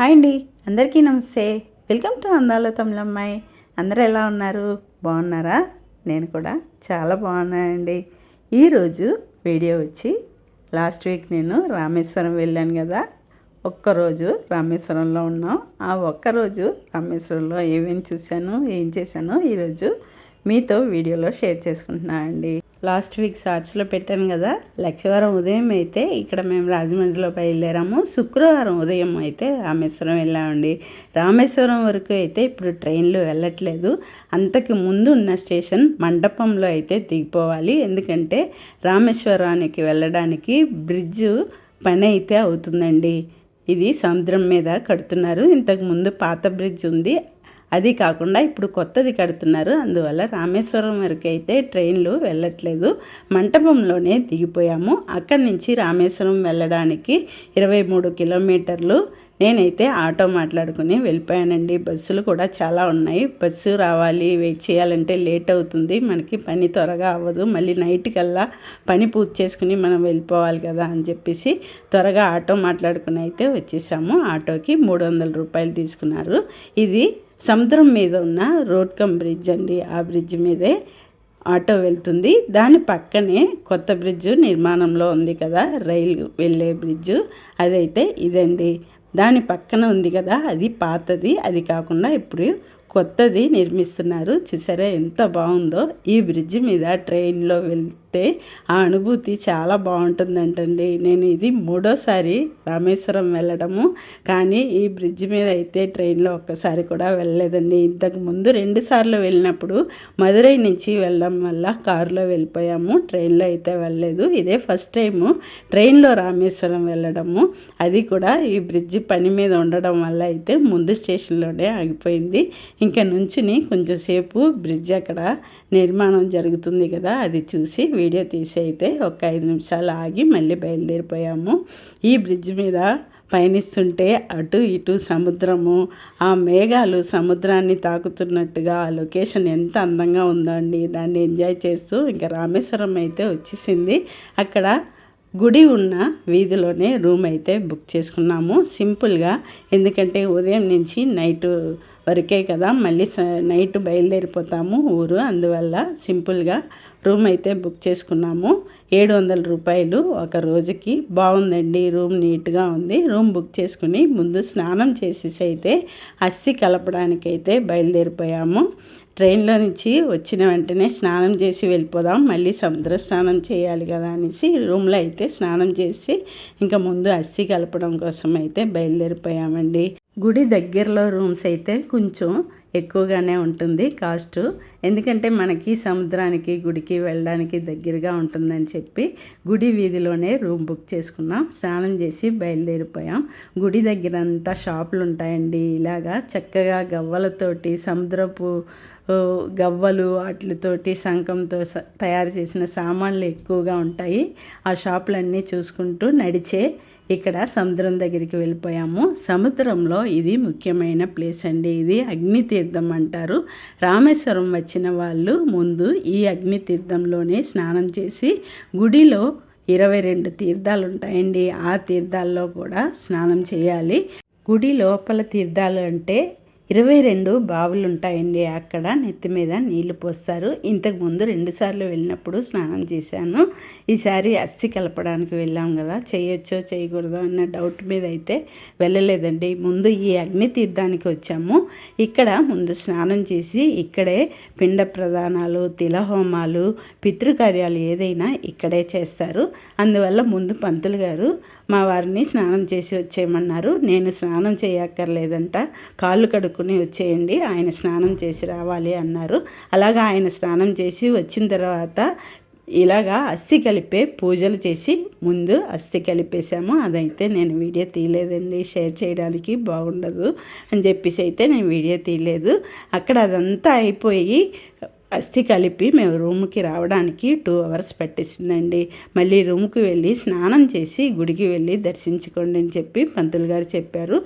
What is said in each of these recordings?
Hi అండి. అందరికీ నమస్తే. వెల్కమ్ టు అందాల తమిళమ్మాయి. అందరూ ఎలా ఉన్నారు? బాగున్నారా? నేను కూడా చాలా బాగున్నానండి. ఈరోజు వీడియో వచ్చి లాస్ట్ వీక్ నేను రామేశ్వరం వెళ్ళాను కదా. ఒక్కరోజు రామేశ్వరంలో ఉన్నాం. ఆ ఒక్కరోజు రామేశ్వరంలో ఏమేమి చూశాను ఏం చేశానో ఈరోజు మీతో వీడియోలో షేర్ చేసుకుంటున్నాను అండి లాస్ట్ వీక్ షార్ట్స్లో పెట్టాను కదా లక్షవారం ఉదయం అయితే ఇక్కడ మేము రాజమండ్రిలో బయలుదేరాము శుక్రవారం ఉదయం అయితే రామేశ్వరం వెళ్ళామండి. రామేశ్వరం వరకు అయితే ఇప్పుడు ట్రైన్లో వెళ్ళట్లేదు. అంతకు ముందు ఉన్న స్టేషన్ మండపంలో అయితే దిగిపోవాలి. ఎందుకంటే రామేశ్వరానికి వెళ్ళడానికి బ్రిడ్జ్ పని అయితే అవుతుందండి. ఇది సముద్రం మీద కడుతున్నారు. ఇంతకు ముందు పాత బ్రిడ్జ్ ఉంది. అది కాకుండా ఇప్పుడు కొత్తది కడుతున్నారు. అందువల్ల రామేశ్వరం వరకు అయితే ట్రైన్లు వెళ్ళట్లేదు. మంటపంలోనే దిగిపోయాము. అక్కడి నుంచి రామేశ్వరం వెళ్ళడానికి ఇరవై మూడు కిలోమీటర్లు నేనైతే ఆటో మాట్లాడుకుని వెళ్ళిపోయానండి. బస్సులు కూడా చాలా ఉన్నాయి. బస్సు రావాలి వెయిట్ చేయాలంటే లేట్ అవుతుంది. మనకి పని త్వరగా అవ్వదు. మళ్ళీ నైట్ కల్లా పని పూర్తి చేసుకుని మనం వెళ్ళిపోవాలి కదా అని చెప్పేసి త్వరగా ఆటో మాట్లాడుకుని అయితే వచ్చేసాము. ఆటోకి మూడు వందల రూపాయలు తీసుకున్నారు. ఇది సముద్రం మీద ఉన్న రోడ్ కమ్ బ్రిడ్జ్ అండి. ఆ బ్రిడ్జ్ మీదే ఆటో వెళ్తుంది. దాని పక్కనే కొత్త బ్రిడ్జ్ నిర్మాణంలో ఉంది కదా రైలు వెళ్ళే బ్రిడ్జ్. అదైతే ఇదండి. దాని పక్కన ఉంది కదా అది పాతది. అది కాకుండా ఇప్పుడు కొత్తది నిర్మిస్తున్నారు. చూసారా ఎంత బాగుందో. ఈ బ్రిడ్జ్ మీద ట్రైన్లో వెళ్ వెళ్తే ఆ అనుభూతి చాలా బాగుంటుందంటండి. నేను ఇది మూడోసారి రామేశ్వరం వెళ్ళడము. కానీ ఈ బ్రిడ్జ్ మీద అయితే ట్రైన్లో ఒక్కసారి కూడా వెళ్ళలేదండి. ఇంతకు ముందు రెండుసార్లు వెళ్ళినప్పుడు మదురై నుంచి వెళ్ళడం వల్ల కారులో వెళ్ళిపోయాము. ట్రైన్లో అయితే వెళ్ళలేదు. ఇదే ఫస్ట్ టైము ట్రైన్లో రామేశ్వరం వెళ్ళడము. అది కూడా ఈ బ్రిడ్జ్ పని మీద ఉండడం వల్ల అయితే ముందు స్టేషన్లోనే ఆగిపోయింది. ఇంకా నుంచుని కొంచెంసేపు బ్రిడ్జ్ అక్కడ నిర్మాణం జరుగుతుంది కదా అది చూసి వీడియో తీసి అయితే ఒక ఐదు నిమిషాలు ఆగి మళ్ళీ బయలుదేరిపోయాము. ఈ బ్రిడ్జ్ మీద పయనిస్తుంటే అటు ఇటు సముద్రము ఆ మేఘాలు సముద్రాన్ని తాకుతున్నట్టుగా ఆ లొకేషన్ ఎంత అందంగా ఉందో అండి. దాన్ని ఎంజాయ్ చేస్తూ ఇంకా రామేశ్వరం అయితే వచ్చేసింది. అక్కడ గుడి ఉన్న వీధిలోనే రూమ్ అయితే బుక్ చేసుకున్నాము. సింపుల్గా ఎందుకంటే ఉదయం నుంచి నైట్ వరకే కదా మళ్ళీ నైట్ బయలుదేరిపోతాము ఊరు. అందువల్ల సింపుల్గా రూమ్ అయితే బుక్ చేసుకున్నాము. ఏడు వందల రూపాయలు ఒక రోజుకి. బాగుందండి రూమ్ నీట్గా ఉంది. రూమ్ బుక్ చేసుకుని ముందు స్నానం చేసేసి అయితే అస్సి కలపడానికైతే బయలుదేరిపోయాము. ట్రైన్లో నుంచి వచ్చిన వెంటనే స్నానం చేసి వెళ్ళిపోదాం. మళ్ళీ సముద్ర స్నానం చేయాలి కదా అనేసి రూమ్లో అయితే స్నానం చేసి ఇంకా ముందు అస్సి కలపడం కోసం అయితే బయలుదేరిపోయామండి. గుడి దగ్గరలో రూమ్స్ అయితే కొంచెం ఎక్కువగానే ఉంటుంది కాస్ట్. ఎందుకంటే మనకి సముద్రానికి గుడికి వెళ్ళడానికి దగ్గరగా ఉంటుందని చెప్పి గుడి వీధిలోనే రూమ్ బుక్ చేసుకున్నాం. స్నానం చేసి బయలుదేరిపోయాం. గుడి దగ్గర అంతా షాపులు ఉంటాయండి. ఇలాగా చక్కగా గవ్వలతోటి సముద్రపు గవ్వలు వాటితోటి శంఖంతో తయారు చేసిన సామాన్లు ఎక్కువగా ఉంటాయి. ఆ షాపులన్నీ చూసుకుంటూ నడిచే ఇక్కడ సముద్రం దగ్గరికి వెళ్ళిపోయాము. సముద్రంలో ఇది ముఖ్యమైన ప్లేస్ అండి. ఇది అగ్నితీర్థం అంటారు. రామేశ్వరం వచ్చిన వాళ్ళు ముందు ఈ అగ్నితీర్థంలోనే స్నానం చేసి గుడిలో ఇరవై రెండు తీర్థాలు ఉంటాయండి. ఆ తీర్థాల్లో కూడా స్నానం చేయాలి. గుడి లోపల తీర్థాలు అంటే ఇరవై రెండు బావులు ఉంటాయండి అక్కడ నెత్తి మీద నీళ్ళు పోస్తారు. ఇంతకు ముందు రెండుసార్లు వెళ్ళినప్పుడు స్నానం చేశాను. ఈసారి అస్థి కలపడానికి వెళ్ళాం కదా చేయొచ్చో చేయకూడదో అన్న డౌట్ మీద అయితే వెళ్ళలేదండి. ముందు ఈ అగ్ని తీర్థానికి వచ్చాము. ఇక్కడ ముందు స్నానం చేసి ఇక్కడే పిండ ప్రదానాలు తిలహోమాలు పితృకార్యాలు ఏదైనా ఇక్కడే చేస్తారు. అందువల్ల ముందు పంతులు గారు మా వారిని స్నానం చేసి వచ్చేయమన్నారు. నేను స్నానం చేయక్కర్లేదంట కాళ్ళు కడుక్కుని వచ్చేయండి. ఆయన స్నానం చేసి రావాలి అన్నారు. అలాగా ఆయన స్నానం చేసి వచ్చిన తర్వాత ఇలాగా అస్థి కలిపే పూజలు చేసి ముందు అస్థి కలిపేసాము అదైతే నేను వీడియో తీయలేదండి. షేర్ చేయడానికి బాగుండదు అని చెప్పేసి అయితే నేను వీడియో తీయలేదు. అక్కడ అదంతా అయిపోయి అస్థి కలిపి మేము రూమ్కి రావడానికి టూ అవర్స్ పట్టేసిందండి. మళ్ళీ రూమ్కి వెళ్ళి స్నానం చేసి గుడికి వెళ్ళి దర్శించుకోండి అని చెప్పి పంతులు గారు చెప్పారు.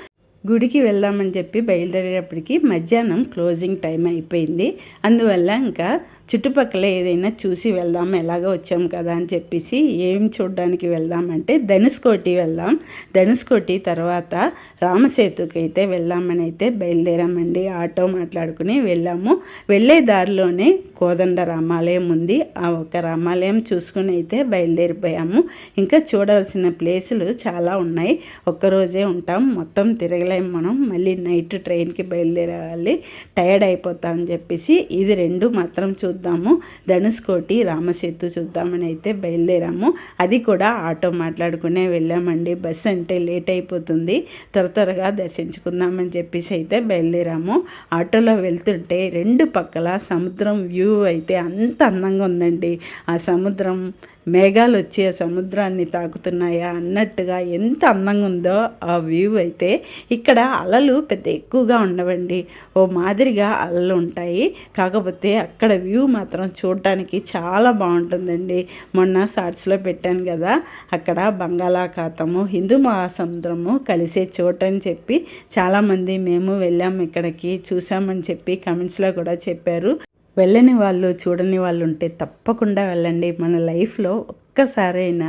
గుడికి వెళ్దామని చెప్పి బయలుదేరేటప్పటికి మధ్యాహ్నం క్లోజింగ్ టైం అయిపోయింది. అందువల్ల ఇంకా చుట్టుపక్కల ఏదైనా చూసి వెళ్దాం ఎలాగో వచ్చాం కదా అని చెప్పేసి ఏం చూడడానికి వెళ్దామంటే ధనుష్కోటి వెళ్దాం. ధనుష్కోటి తర్వాత రామసేతుకి అయితే వెళ్దామని అయితే బయలుదేరామండి. ఆటో మాట్లాడుకుని వెళ్ళాము. వెళ్ళే దారిలోనే కోదండ రామాలయం ఉంది. ఆ ఒక రామాలయం చూసుకుని అయితే బయలుదేరిపోయాము. ఇంకా చూడాల్సిన ప్లేసులు చాలా ఉన్నాయి. ఒక్కరోజే ఉంటాం. మొత్తం టైం మనం మళ్ళీ నైట్ ట్రైన్కి బయలుదేరాలి. టైర్డ్ అయిపోతామని చెప్పేసి ఇది రెండు మాత్రం చూద్దాము. ధనుష్కోటి రామసేతు చూద్దామని అయితే బయలుదేరాము. అది కూడా ఆటో మాట్లాడుకునే వెళ్ళామండి. బస్సు అంటే లేట్ అయిపోతుంది. త్వర త్వరగా దర్శించుకుందామని చెప్పేసి అయితే బయలుదేరాము. ఆటోలో వెళ్తుంటే రెండు పక్కల సముద్రం వ్యూ అయితే అంత అందంగా ఉందండి. ఆ సముద్రం మేఘాలు వచ్చి ఆ సముద్రాన్ని తాకుతున్నాయా అన్నట్టుగా ఎంత అందంగా ఉందో ఆ వ్యూ అయితే ఇక్కడ అలలు పెద్ద ఎక్కువగా ఉండవండి. ఓ మాదిరిగా అలలు ఉంటాయి. కాకపోతే అక్కడ వ్యూ మాత్రం చూడటానికి చాలా బాగుంటుందండి. మొన్న షార్ట్స్లో పెట్టాను కదా అక్కడ బంగాళాఖాతము హిందూ మహాసముద్రము కలిసే చోటని చెప్పి చాలామంది మేము వెళ్ళాము ఇక్కడికి చూసామని చెప్పి కమెంట్స్లో కూడా చెప్పారు. వెళ్ళని వాళ్ళు చూడని వాళ్ళు ఉంటే తప్పకుండా వెళ్ళండి. మన లైఫ్లో ఒక్కసారైనా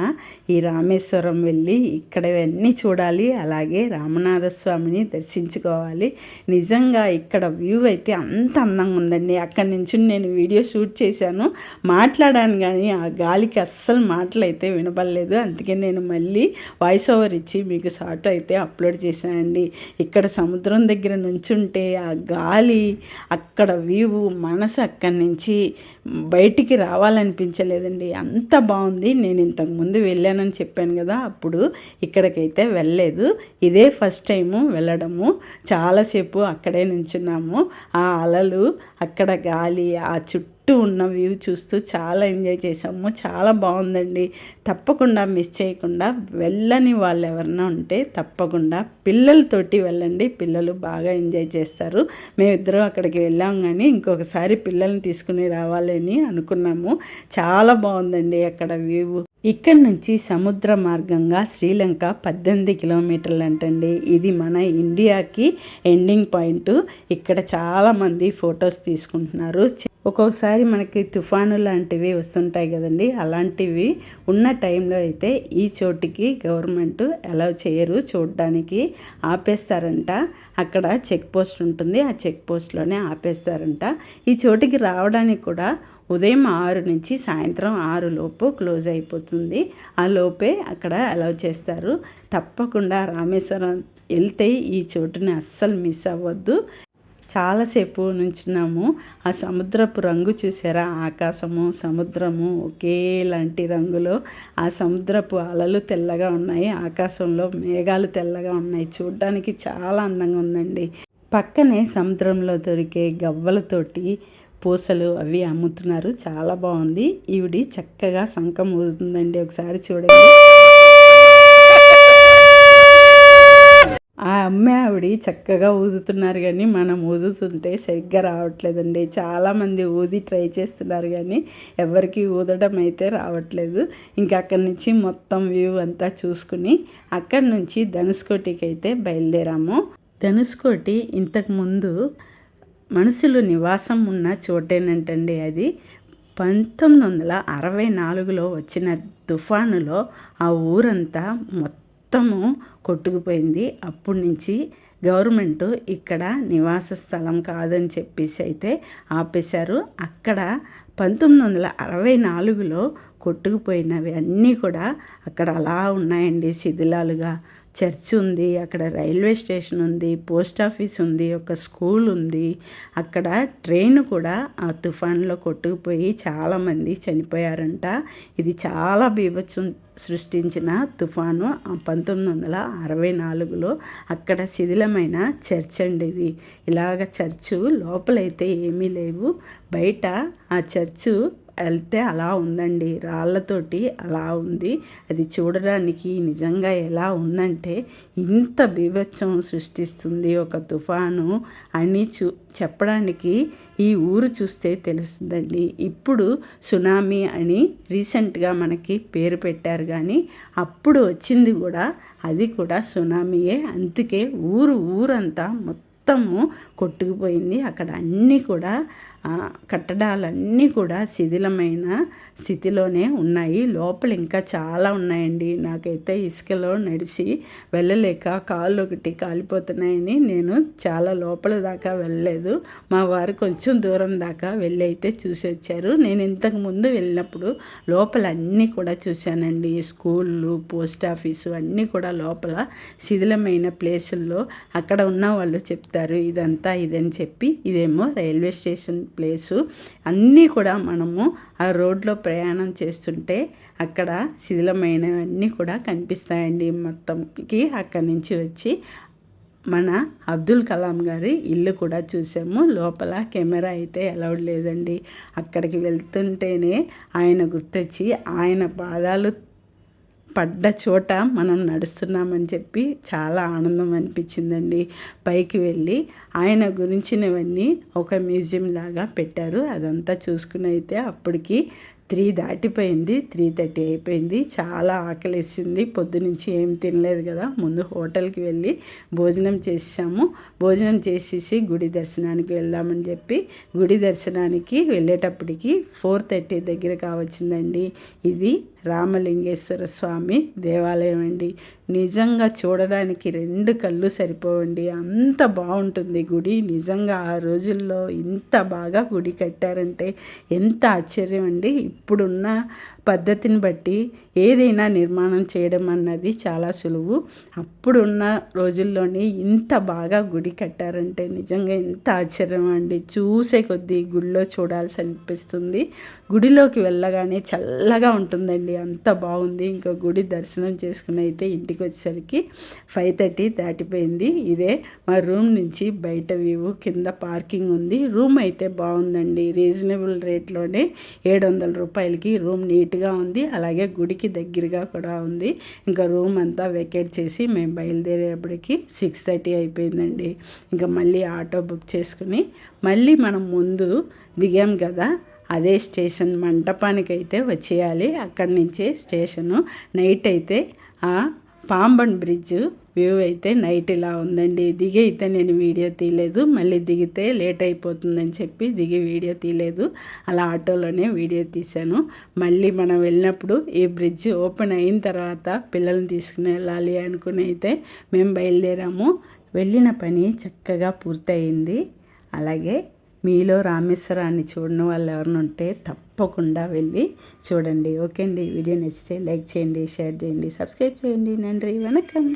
ఈ రామేశ్వరం వెళ్ళి ఇక్కడవన్నీ చూడాలి అలాగే రామనాథ స్వామిని దర్శించుకోవాలి. నిజంగా ఇక్కడ వ్యూ అయితే అంత అందంగా ఉందండి. అక్కడి నుంచి నేను వీడియో షూట్ చేశాను. మాట్లాడాను కానీ ఆ గాలికి అస్సలు మాటలు అయితే వినపడలేదు. అందుకే నేను మళ్ళీ వాయిస్ ఓవర్ ఇచ్చి మీకు షార్ట్ అయితే అప్లోడ్ చేశానండి. ఇక్కడ సముద్రం దగ్గర నుంచుంటే ఆ గాలి అక్కడ వ్యూ మనసు అక్కడి నుంచి బయటికి రావాలనిపించలేదండి. అంత బాగుంది. నేను ఇంతకుముందు వెళ్ళానని చెప్పాను కదా అప్పుడు ఇక్కడికైతే వెళ్ళలేదు. ఇదే ఫస్ట్ టైము వెళ్ళడము. చాలాసేపు అక్కడే నుంచున్నాము. ఆ అలలు అక్కడ గాలి ఆ చుట్టూ చుట్టూ ఉన్న వ్యూ చూస్తూ చాలా ఎంజాయ్ చేసాము చాలా బాగుందండి. తప్పకుండా మిస్ చేయకుండా వెళ్ళని వాళ్ళు ఎవరన్నా ఉంటే తప్పకుండా పిల్లలతోటి వెళ్ళండి. పిల్లలు బాగా ఎంజాయ్ చేస్తారు. మేమిద్దరం అక్కడికి వెళ్ళాం కానీ ఇంకొకసారి పిల్లల్ని తీసుకుని రావాలని అనుకున్నాము. చాలా బాగుందండి అక్కడ వ్యూ. ఇక్కడ నుంచి సముద్ర మార్గంగా శ్రీలంక పద్దెనిమిది కిలోమీటర్లు అంటండి ఇది మన ఇండియాకి ఎండింగ్ పాయింట్. ఇక్కడ చాలామంది ఫొటోస్ తీసుకుంటున్నారు. ఒక్కొక్కసారి మనకి తుఫాను లాంటివి వస్తుంటాయి కదండి. అలాంటివి ఉన్న టైంలో అయితే ఈ చోటికి గవర్నమెంట్ అలౌ చేయరు. చూడడానికి ఆపేస్తారంట. అక్కడ చెక్ పోస్ట్ ఉంటుంది. ఆ చెక్ పోస్ట్లోనే ఆపేస్తారంట. ఈ చోటికి రావడానికి కూడా ఉదయం ఆరు నుంచి సాయంత్రం ఆరు లోపు క్లోజ్ అయిపోతుంది. ఆ లోపే అక్కడ అలౌ చేస్తారు. తప్పకుండా రామేశ్వరం వెళ్తే ఈ చోటుని అస్సలు మిస్ అవ్వద్దు. చాలాసేపు నుంచున్నాము. ఆ సముద్రపు రంగు చూసారా? ఆకాశము సముద్రము ఒకేలాంటి రంగులో. ఆ సముద్రపు అలలు తెల్లగా ఉన్నాయి. ఆకాశంలో మేఘాలు తెల్లగా ఉన్నాయి. చూడడానికి చాలా అందంగా ఉందండి. పక్కనే సముద్రంలో దొరికే గవ్వలతోటి పూసలు అవి అమ్ముతున్నారు. చాలా బాగుంది. ఈవిడి చక్కగా శంఖం ఊదుతుందండి. ఒకసారి చూడండి. ఆ అమ్మే ఆవిడ చక్కగా ఊదుతున్నారు కానీ మనం ఊదుతుంటే సరిగ్గా రావట్లేదండి. చాలామంది ఊది ట్రై చేస్తున్నారు కానీ ఎవరికి ఊదడం అయితే రావట్లేదు. ఇంకా అక్కడి నుంచి మొత్తం వ్యూ అంతా చూసుకుని అక్కడి నుంచి ధనుష్కోటికి అయితే బయలుదేరాము ధనుష్కోటి ఇంతకుముందు మనుషులు నివాసం ఉన్న చోటేనంటండి అది. పంతొమ్మిది వందల అరవై నాలుగులో వచ్చిన తుఫానులో ఆ ఊరంతా మొత్తము కొట్టుకుపోయింది. అప్పటి నుంచి గవర్నమెంట్ ఇక్కడ నివాస స్థలం కాదని చెప్పేసి అయితే ఆపేశారు. అక్కడ పంతొమ్మిది వందల అరవై నాలుగులో కొట్టుకుపోయినవి అన్నీ కూడా అక్కడ అలా ఉన్నాయండి శిథిలాలుగా. చర్చ్ ఉంది అక్కడ రైల్వే స్టేషన్ ఉంది పోస్ట్ ఆఫీస్ ఉంది ఒక స్కూల్ ఉంది. అక్కడ ట్రైన్ కూడా ఆ తుఫాన్లో కొట్టుకుపోయి చాలామంది చనిపోయారంట. ఇది చాలా బీభత్సం సృష్టించిన తుఫాను. పంతొమ్మిది వందల అరవై నాలుగులో అక్కడ శిథిలమైన చర్చ్ అండి ఇది. ఇలాగ చర్చు లోపలైతే ఏమీ లేవు. బయట ఆ చర్చు వెళ్తే అలా ఉందండి. రాళ్ళతోటి అలా ఉంది. అది చూడడానికి నిజంగా ఎలా ఉందంటే ఇంత బీభత్సం సృష్టిస్తుంది ఒక తుఫాను అని చూ చెప్పడానికి ఈ ఊరు చూస్తే తెలుస్తుందండి. ఇప్పుడు సునామీ అని రీసెంట్గా మనకి పేరు పెట్టారు కానీ అప్పుడు వచ్చింది కూడా అది కూడా సునామీయే. అందుకే ఊరు ఊరంతా మొత్తము కొట్టుకుపోయింది. అక్కడ అన్నీ కూడా కట్టడాలన్నీ కూడా శిథిలమైన స్థితిలోనే ఉన్నాయి. లోపల ఇంకా చాలా ఉన్నాయండి. నాకైతే ఇసుకలో నడిచి వెళ్ళలేక కాళ్ళు ఒకటి కాలిపోతున్నాయని నేను చాలా లోపల దాకా వెళ్ళలేదు. మా వారు కొంచెం దూరం దాకా వెళ్ళి అయితే చూసి వచ్చారు నేను ఇంతకు ముందు వెళ్ళినప్పుడు లోపల అన్నీ కూడా చూశానండి. స్కూళ్ళు పోస్ట్ ఆఫీసు అన్నీ కూడా లోపల శిథిలమైన ప్లేసుల్లో అక్కడ ఉన్న వాళ్ళు చెప్తారు ఇదంతా ఇదని చెప్పి ఇదేమో రైల్వే స్టేషన్ ప్లేసు. అన్నీ కూడా మనము ఆ రోడ్లో ప్రయాణం చేస్తుంటే అక్కడ శిథిలమైనవన్నీ కూడా కనిపిస్తాయండి మొత్తంకి అక్కడి నుంచి వచ్చి. మన అబ్దుల్ కలాం గారి ఇల్లు కూడా చూసాము. లోపల కెమెరా అయితే అలౌడ్ లేదండి. అక్కడికి వెళ్తుంటేనే ఆయన గుర్తొచ్చి ఆయన పాదాలు పడ్డ చోట మనం నడుస్తున్నామని చెప్పి చాలా ఆనందం అనిపించిందండి. పైకి వెళ్ళి ఆయన గురించినవన్నీ ఒక మ్యూజియం లాగా పెట్టారు. అదంతా చూసుకుని అయితే అప్పటికి త్రీ దాటిపోయింది త్రీ థర్టీ అయిపోయింది. చాలా ఆకలిసింది. పొద్దునుంచి ఏం తినలేదు కదా. ముందు హోటల్కి వెళ్ళి భోజనం చేసాము భోజనం చేసేసి గుడి దర్శనానికి వెళ్దామని చెప్పి గుడి దర్శనానికి వెళ్ళేటప్పటికి ఫోర్ థర్టీ దగ్గర కావచ్చిందండి. ఇది రామలింగేశ్వర స్వామి దేవాలయం అండి. నిజంగా చూడడానికి రెండు కళ్ళు సరిపోవండి. అంత బాగుంటుంది గుడి. నిజంగా ఆ రోజుల్లో ఇంత బాగా గుడి కట్టారంటే ఎంత ఆశ్చర్యం అండి. ఇప్పుడున్న పద్ధతిని బట్టి ఏదైనా నిర్మాణం చేయడం అన్నది చాలా సులువు. అప్పుడున్న రోజుల్లోనే ఇంత బాగా గుడి కట్టారంటే నిజంగా ఎంత ఆశ్చర్యం అండి. చూసే కొద్దీ గుడిలో చూడాల్సి అనిపిస్తుంది. గుడిలోకి వెళ్ళగానే చల్లగా ఉంటుందండి. అంత బాగుంది. ఇంకా గుడి దర్శనం చేసుకుని అయితే ఇంటికి వచ్చేసరికి ఫైవ్ థర్టీ దాటిపోయింది. ఇదే మా రూమ్ నుంచి బయట వ్యూ కింద పార్కింగ్ ఉంది. రూమ్ అయితే బాగుందండి. రీజనబుల్ రేట్లోనే ఏడు వందల రూపాయలకి రూమ్ నీట్ నీట్గా ఉంది. అలాగే గుడికి దగ్గరగా కూడా ఉంది. ఇంకా రూమ్ అంతా వెకేట్ చేసి మేము బయలుదేరేపటికి సిక్స్ థర్టీ అయిపోయిందండి. ఇంకా మళ్ళీ ఆటో బుక్ చేసుకుని మళ్ళీ మనం ముందు దిగాం కదా అదే స్టేషన్ మంటపానికి అయితే వచ్చేయాలి. అక్కడి నుంచే స్టేషను. నైట్ అయితే ఆ పాంబన్ బ్రిడ్జ్ వ్యూ అయితే నైట్ ఇలా ఉందండి. దిగి అయితే నేను వీడియో తీయలేదు. మళ్ళీ దిగితే లేట్ అయిపోతుందని చెప్పి దిగి వీడియో తీయలేదు. అలా ఆటోలోనే వీడియో తీశాను. మళ్ళీ మనం వెళ్ళినప్పుడు ఈ బ్రిడ్జ్ ఓపెన్ అయిన తర్వాత పిల్లల్ని తీసుకుని వెళ్ళాలి అనుకుని అయితే మేము బయలుదేరాము. వెళ్ళిన పని చక్కగా పూర్తయింది. అలాగే మీలో రామేశ్వరాన్ని చూడని వాళ్ళు ఎవరిని ఉంటే తప్పకుండా వెళ్ళి చూడండి. ఓకే అండి. వీడియో నచ్చితే లైక్ చేయండి షేర్ చేయండి సబ్స్క్రైబ్ చేయండి. నండి వనకం.